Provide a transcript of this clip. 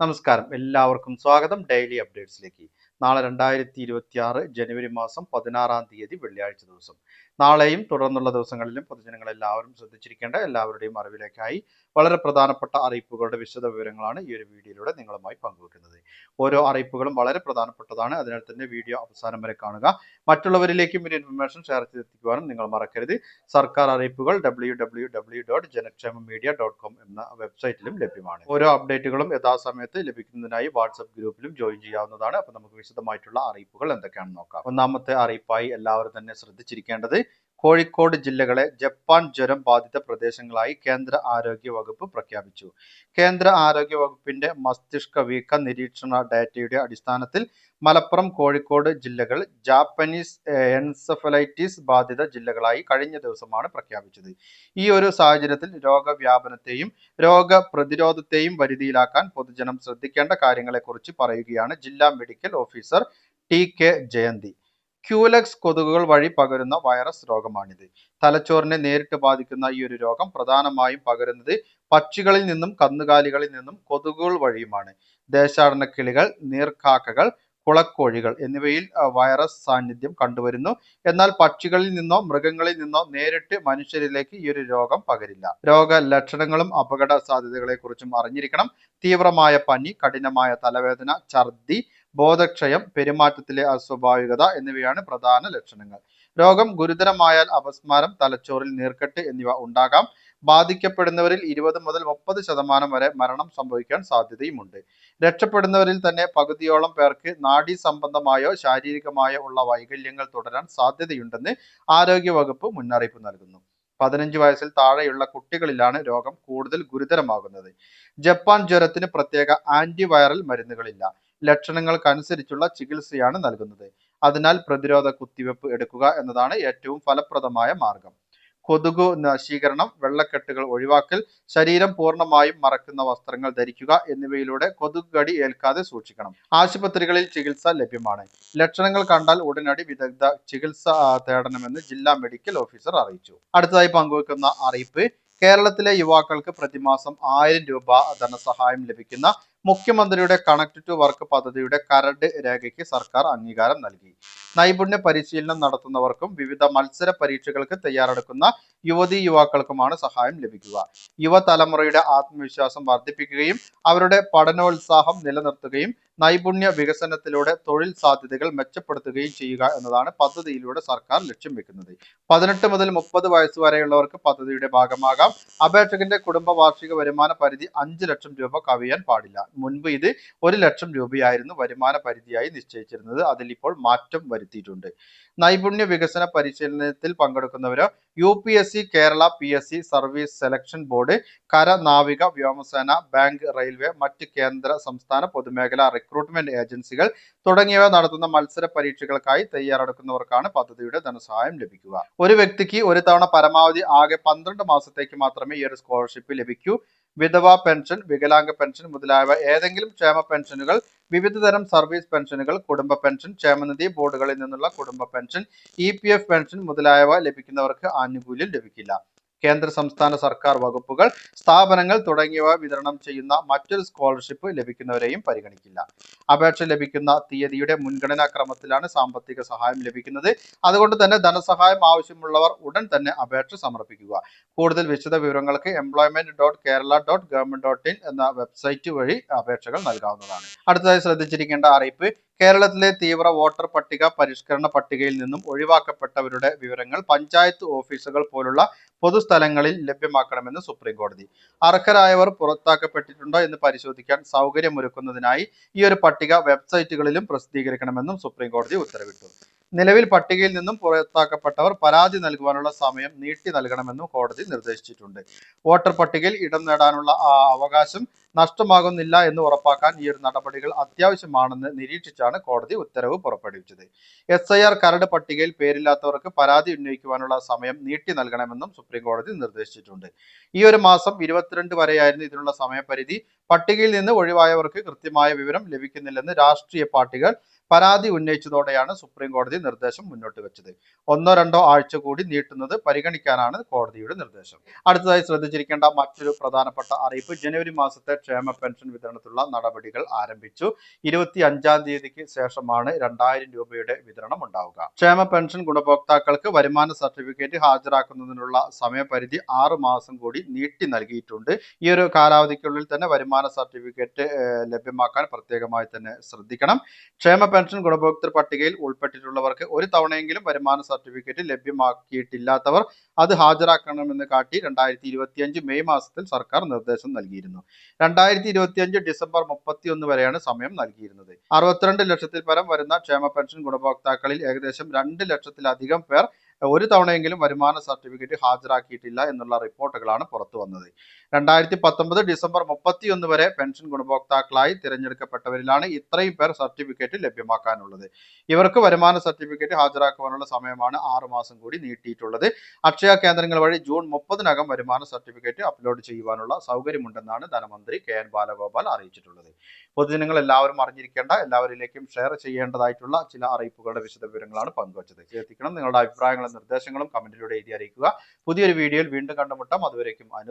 നമസ്കാരം. എല്ലാവർക്കും സ്വാഗതം. ഡെയിലി അപ്ഡേറ്റ്സിലേക്ക്. നാളെ രണ്ടായിരത്തി ഇരുപത്തി ആറ് ജനുവരി മാസം പതിനാറാം തീയതി വെള്ളിയാഴ്ച ദിവസം. നാളെയും തുടർന്നുള്ള ദിവസങ്ങളിലും പൊതുജനങ്ങൾ എല്ലാവരും ശ്രദ്ധിച്ചിരിക്കേണ്ട എല്ലാവരുടെയും അറിവിലേക്കായി വളരെ പ്രധാനപ്പെട്ട അറിയിപ്പുകളുടെ വിശദ വിവരങ്ങളാണ് ഈ ഒരു വീഡിയോയിലൂടെ നിങ്ങളുമായി പങ്കുവെക്കുന്നത്. ഓരോ അറിയിപ്പുകളും വളരെ പ്രധാനപ്പെട്ടതാണ്. അതിനാൽ തന്നെ വീഡിയോ അവസാനം വരെ കാണുക. മറ്റുള്ളവരിലേക്കും ഒരു ഇൻഫർമേഷൻ ഷെയർ ചെയ്തെത്തിക്കുവാനും നിങ്ങൾ മറക്കരുത്. സർക്കാർ അറിയിപ്പുകൾ W W W dot Janakshema media dot com എന്ന വെബ്സൈറ്റിലും ലഭ്യമാണ്. ഓരോ അപ്ഡേറ്റുകളും യഥാസമയത്ത് ലഭിക്കുന്നതിനായി വാട്സപ്പ് ഗ്രൂപ്പിലും ജോയിൻ ചെയ്യാവുന്നതാണ്. അപ്പോൾ നമുക്ക് വിശദമായിട്ടുള്ള അറിയിപ്പുകൾ എന്തൊക്കെയാണെന്ന് നോക്കാം. ഒന്നാമത്തെ അറിയിപ്പായി എല്ലാവരും തന്നെ ശ്രദ്ധിച്ചിരിക്കേണ്ടത് കോഴിക്കോട് ജില്ലകളെ ജപ്പാൻ ജ്വരം ബാധിത പ്രദേശങ്ങളായി കേന്ദ്ര ആരോഗ്യ വകുപ്പ് പ്രഖ്യാപിച്ചു. കേന്ദ്ര ആരോഗ്യ വകുപ്പിന്റെ മസ്തിഷ്ക വീക്ക നിരീക്ഷണ ഡാറ്റയുടെ അടിസ്ഥാനത്തിൽ മലപ്പുറം കോഴിക്കോട് ജില്ലകൾ ജാപ്പനീസ് എൻസഫലൈറ്റിസ് ബാധിത ജില്ലകളായി കഴിഞ്ഞ ദിവസമാണ് പ്രഖ്യാപിച്ചത്. ഈ ഒരു സാഹചര്യത്തിൽ രോഗവ്യാപനത്തെയും രോഗപ്രതിരോധത്തെയും വരുതിയിലാക്കാൻ പൊതുജനം ശ്രദ്ധിക്കേണ്ട കാര്യങ്ങളെക്കുറിച്ച് പറയുകയാണ് ജില്ലാ medical officer T K Jayanthi. Culex കൊതുകുകൾ വഴി പകരുന്ന വൈറസ് രോഗമാണിത്. തലച്ചോറിനെ നേരിട്ട് ബാധിക്കുന്ന ഈ ഒരു രോഗം പ്രധാനമായും പകരുന്നത് പക്ഷികളിൽ നിന്നും കന്നുകാലികളിൽ നിന്നും കൊതുകുകൾ വഴിയുമാണ്. ദേശാടന കിളികൾ നീർക്കാക്കകൾ കുളക്കോഴികൾ എന്നിവയിൽ വൈറസ് സാന്നിധ്യം കണ്ടുവരുന്നു. എന്നാൽ പക്ഷികളിൽ നിന്നോ മൃഗങ്ങളിൽ നിന്നോ നേരിട്ട് മനുഷ്യരിലേക്ക് ഈ ഒരു രോഗം പകരില്ല. രോഗ ലക്ഷണങ്ങളും അപകട സാധ്യതകളെ കുറിച്ചും അറിഞ്ഞിരിക്കണം. തീവ്രമായ പനി കഠിനമായ തലവേദന ഛർദി ബോധക്ഷയം പെരുമാറ്റത്തിലെ അസ്വാഭാവികത എന്നിവയാണ് പ്രധാന ലക്ഷണങ്ങൾ. രോഗം ഗുരുതരമായാൽ അപസ്മാരം തലച്ചോറിൽ നീർക്കെട്ട് എന്നിവ ഉണ്ടാകാം. ബാധിക്കപ്പെടുന്നവരിൽ ഇരുപത് മുതൽ മുപ്പത് ശതമാനം വരെ മരണം സംഭവിക്കാൻ സാധ്യതയുമുണ്ട്. രക്ഷപ്പെടുന്നവരിൽ തന്നെ പകുതിയോളം പേർക്ക് നാഡീ സംബന്ധമായോ ശാരീരികമായോ ഉള്ള വൈകല്യങ്ങൾ തുടരാൻ സാധ്യതയുണ്ടെന്ന് ആരോഗ്യവകുപ്പ് മുന്നറിയിപ്പ് നൽകുന്നു. പതിനഞ്ച് വയസ്സിൽ താഴെയുള്ള കുട്ടികളിലാണ് രോഗം കൂടുതൽ ഗുരുതരമാകുന്നത്. ജപ്പാൻ ജ്വരത്തിന് പ്രത്യേക ആന്റിവൈറൽ മരുന്നുകളില്ല. ലക്ഷണങ്ങൾക്കനുസരിച്ചുള്ള ചികിത്സയാണ് നൽകുന്നത്. അതിനാൽ പ്രതിരോധ കുത്തിവെപ്പ് എടുക്കുക എന്നതാണ് ഏറ്റവും ഫലപ്രദമായ മാർഗം. കൊതുകു നശീകരണം വെള്ളക്കെട്ടുകൾ ഒഴിവാക്കൽ ശരീരം പൂർണമായും മറക്കുന്ന വസ്ത്രങ്ങൾ ധരിക്കുക എന്നിവയിലൂടെ കൊതുക് കടി ഏൽക്കാതെ സൂക്ഷിക്കണം. ആശുപത്രികളിൽ ചികിത്സ ലഭ്യമാണ്. ലക്ഷണങ്ങൾ കണ്ടാൽ ഉടനടി വിദഗ്ധ ചികിത്സ തേടണമെന്ന് ജില്ലാ മെഡിക്കൽ ഓഫീസർ അറിയിച്ചു. അടുത്തതായി പങ്കുവെക്കുന്ന അറിയിപ്പ് കേരളത്തിലെ യുവാക്കൾക്ക് പ്രതിമാസം ആയിരം രൂപ ധനസഹായം ലഭിക്കുന്ന മുഖ്യമന്ത്രിയുടെ കണക്ട് ടു വർക്ക് പദ്ധതിയുടെ കരട് രേഖയ്ക്ക് സർക്കാർ അംഗീകാരം നൽകി. നൈപുണ്യ പരിശീലനം നടത്തുന്നവർക്കും വിവിധ മത്സര പരീക്ഷകൾക്ക് തയ്യാറെടുക്കുന്ന യുവതീ യുവാക്കൾക്കുമാണ് സഹായം ലഭിക്കുക. യുവതലമുറയുടെ ആത്മവിശ്വാസം വർദ്ധിപ്പിക്കുകയും അവരുടെ പഠനോത്സാഹം നിലനിർത്തുകയും നൈപുണ്യ വികസനത്തിലൂടെ തൊഴിൽ സാധ്യതകൾ മെച്ചപ്പെടുത്തുകയും ചെയ്യുക എന്നതാണ് പദ്ധതിയിലൂടെ സർക്കാർ ലക്ഷ്യം വെക്കുന്നത്. പതിനെട്ട് മുതൽ മുപ്പത് വയസ്സ് വരെയുള്ളവർക്ക് പദ്ധതിയുടെ ഭാഗമാകാം. അപേക്ഷകന്റെ കുടുംബ വാർഷിക വരുമാന പരിധി അഞ്ച് ലക്ഷം രൂപ കവിയാൻ പാടില്ല. മുൻപ് ഇത് ഒരു ലക്ഷം രൂപയായിരുന്നു വരുമാന പരിധിയായി നിശ്ചയിച്ചിരുന്നത്. അതിലിപ്പോൾ മാറ്റം വരുത്തിയിട്ടുണ്ട്. നൈപുണ്യ വികസന പരിശീലനത്തിൽ പങ്കെടുക്കുന്നവരോ U P S C Kerala P S C service selection board കര നാവിക വ്യോമസേന ബാങ്ക് റെയിൽവേ മറ്റ് കേന്ദ്ര സംസ്ഥാന പൊതുമേഖലാ റിക്രൂട്ട്മെന്റ് ഏജൻസികൾ തുടങ്ങിയവ നടത്തുന്ന മത്സര പരീക്ഷകൾക്കായി തയ്യാറെടുക്കുന്നവർക്കാണ് പദ്ധതിയുടെ ധനസഹായം ലഭിക്കുക. ഒരു വ്യക്തിക്ക് ഒരു തവണ പരമാവധി ആകെ പന്ത്രണ്ട് മാസത്തേക്ക് മാത്രമേ ഈ ഒരു സ്കോളർഷിപ്പ് ലഭിക്കൂ. വിധവ പെൻഷൻ വികലാംഗ പെൻഷൻ മുതലായവ ഏതെങ്കിലും ക്ഷേമ പെൻഷനുകൾ വിവിധ തരം സർവീസ് പെൻഷനുകൾ കുടുംബ പെൻഷൻ ക്ഷേമനിധി ബോർഡുകളിൽ നിന്നുള്ള കുടുംബ പെൻഷൻ ഇ പെൻഷൻ മുതലായവ ലഭിക്കുന്നവർക്ക് ആനുകൂല്യം ലഭിക്കില്ല. കേന്ദ്ര സംസ്ഥാന സർക്കാർ വകുപ്പുകൾ സ്ഥാപനങ്ങൾ തുടങ്ങിയവ വിതരണം ചെയ്യുന്ന മറ്റൊരു സ്കോളർഷിപ്പ് ലഭിക്കുന്നവരെയും പരിഗണിക്കില്ല. അപേക്ഷ ലഭിക്കുന്ന തീയതിയുടെ മുൻഗണനാ ക്രമത്തിലാണ് സാമ്പത്തിക സഹായം ലഭിക്കുന്നത്. അതുകൊണ്ട് തന്നെ ധനസഹായം ആവശ്യമുള്ളവർ ഉടൻ തന്നെ അപേക്ഷ സമർപ്പിക്കുക. കൂടുതൽ വിശദ വിവരങ്ങൾക്ക് employment dot Kerala dot government dot in എന്ന വെബ്സൈറ്റ് വഴി അപേക്ഷകൾ നൽകാവുന്നതാണ്. അടുത്തതായി ശ്രദ്ധിച്ചിരിക്കേണ്ട അറിയിപ്പ് കേരളത്തിലെ തീവ്ര വോട്ടർ പട്ടിക പരിഷ്കരണ പട്ടികയിൽ നിന്നും ഒഴിവാക്കപ്പെട്ടവരുടെ വിവരങ്ങൾ പഞ്ചായത്ത് ഓഫീസുകൾ പോലുള്ള പൊതുസ്ഥലങ്ങളിൽ ലഭ്യമാക്കണമെന്ന് സുപ്രീം കോടതി അർഹരായവർ പുറത്താക്കപ്പെട്ടിട്ടുണ്ടോ എന്ന് പരിശോധിക്കാൻ സൗകര്യമൊരുക്കുന്നതിനായി ഈ ഒരു പട്ടിക വെബ്സൈറ്റുകളിലും പ്രസിദ്ധീകരിക്കണമെന്നും സുപ്രീം കോടതി ഉത്തരവിട്ടു. നിലവിൽ പട്ടികയിൽ നിന്നും പുറത്താക്കപ്പെട്ടവർ പരാതി നൽകുവാനുള്ള സമയം നീട്ടി നൽകണമെന്നും കോടതി നിർദ്ദേശിച്ചിട്ടുണ്ട്. വോട്ടർ പട്ടികയിൽ ഇടം നേടാനുള്ള ആ അവകാശം നഷ്ടമാകുന്നില്ല എന്ന് ഉറപ്പാക്കാൻ ഈ ഒരു നടപടികൾ അത്യാവശ്യമാണെന്ന് നിരീക്ഷിച്ചാണ് കോടതി ഉത്തരവ് പുറപ്പെടുവിച്ചത്. എസ് ഐ ആർ കരട് പട്ടികയിൽ പേരില്ലാത്തവർക്ക് പരാതി ഉന്നയിക്കുവാനുള്ള സമയം നീട്ടി നൽകണമെന്നും സുപ്രീം കോടതി നിർദ്ദേശിച്ചിട്ടുണ്ട്. ഈ ഒരു മാസം ഇരുപത്തിരണ്ട് വരെയായിരുന്നു ഇതിനുള്ള സമയപരിധി. പട്ടികയിൽ നിന്ന് ഒഴിവായവർക്ക് കൃത്യമായ വിവരം ലഭിക്കുന്നില്ലെന്ന് രാഷ്ട്രീയ പാർട്ടികൾ പരാതി ഉന്നയിച്ചതോടെയാണ് സുപ്രീം കോടതി നിർദ്ദേശം മുന്നോട്ട് വെച്ചത്. ഒന്നോ രണ്ടോ ആഴ്ച കൂടി നീട്ടുന്നത് പരിഗണിക്കാനാണ് കോടതിയുടെ നിർദ്ദേശം. അടുത്തതായി ശ്രദ്ധിച്ചിരിക്കേണ്ട മറ്റൊരു പ്രധാനപ്പെട്ട അറിയിപ്പ് ജനുവരി മാസത്തെ ക്ഷേമ പെൻഷൻ വിതരണത്തിലുള്ള നടപടികൾ ആരംഭിച്ചു. ഇരുപത്തി അഞ്ചാം തീയതിക്ക് ശേഷമാണ് രണ്ടായിരം രൂപയുടെ വിതരണം ഉണ്ടാവുക. ക്ഷേമ പെൻഷൻ ഗുണഭോക്താക്കൾക്ക് വരുമാന സർട്ടിഫിക്കറ്റ് ഹാജരാക്കുന്നതിനുള്ള സമയപരിധി ആറ് മാസം കൂടി നീട്ടി നൽകിയിട്ടുണ്ട്. ഈ ഒരു കാലാവധിക്കുള്ളിൽ തന്നെ വരുമാന സർട്ടിഫിക്കറ്റ് ലഭ്യമാക്കാൻ പ്രത്യേകമായി തന്നെ ശ്രദ്ധിക്കണം. ക്ഷേമ പെൻഷൻ ഗുണഭോക്തൃ പട്ടികയിൽ ഉൾപ്പെട്ടിട്ടുള്ളവർക്ക് ഒരു തവണയെങ്കിലും വരുമാന സർട്ടിഫിക്കറ്റ് ലഭ്യമാക്കിയിട്ടില്ലാത്തവർ അത് ഹാജരാക്കണമെന്ന് കാട്ടി രണ്ടായിരത്തി ഇരുപത്തിയഞ്ച് മെയ് മാസത്തിൽ സർക്കാർ നിർദ്ദേശം നൽകിയിരുന്നു. രണ്ടായിരത്തി ഇരുപത്തിയഞ്ച് ഡിസംബർ മുപ്പത്തിയൊന്ന് വരെയാണ് സമയം നൽകിയിരുന്നത്. അറുപത്തിരണ്ട് ലക്ഷത്തിൽ പരം വരുന്ന ക്ഷേമ പെൻഷൻ ഗുണഭോക്താക്കളിൽ ഏകദേശം രണ്ട് ലക്ഷത്തിലധികം പേർ ഒരു തവണയെങ്കിലും വരുമാന സർട്ടിഫിക്കറ്റ് ഹാജരാക്കിയിട്ടില്ല എന്നുള്ള റിപ്പോർട്ടുകളാണ് പുറത്തു വന്നത്. രണ്ടായിരത്തി പത്തൊമ്പത് ഡിസംബർ മുപ്പത്തിയൊന്ന് വരെ പെൻഷൻ ഗുണഭോക്താക്കളായി തിരഞ്ഞെടുക്കപ്പെട്ടവരിലാണ് ഇത്രയും പേർ സർട്ടിഫിക്കറ്റ് ലഭ്യമാക്കാനുള്ളത്. ഇവർക്ക് വരുമാന സർട്ടിഫിക്കറ്റ് ഹാജരാക്കുവാനുള്ള സമയമാണ് ആറു മാസം കൂടി നീട്ടിയിട്ടുള്ളത്. അക്ഷയ കേന്ദ്രങ്ങൾ വഴി ജൂൺ മുപ്പതിനകം വരുമാന സർട്ടിഫിക്കറ്റ് അപ്ലോഡ് ചെയ്യുവാനുള്ള സൗകര്യമുണ്ടെന്നാണ് ധനമന്ത്രി കെ എൻ ബാലഗോപാൽ അറിയിച്ചിട്ടുള്ളത്. പൊതുജനങ്ങൾ എല്ലാവരും അറിഞ്ഞിരിക്കേണ്ട എല്ലാവരിലേക്കും ഷെയർ ചെയ്യേണ്ടതായിട്ടുള്ള ചില അറിയിപ്പുകളുടെ വിശദ വിവരങ്ങളാണ് പങ്കുവച്ചത്. എത്തിക്കണം നിങ്ങളുടെ അഭിപ്രായങ്ങളും നിർദ്ദേശങ്ങളും കമന്റിലൂടെ എഴുതി അറിയിക്കുക. പുതിയൊരു വീഡിയോയിൽ വീണ്ടും കണ്ടുമുട്ടാം. അതുവരേക്കും അനു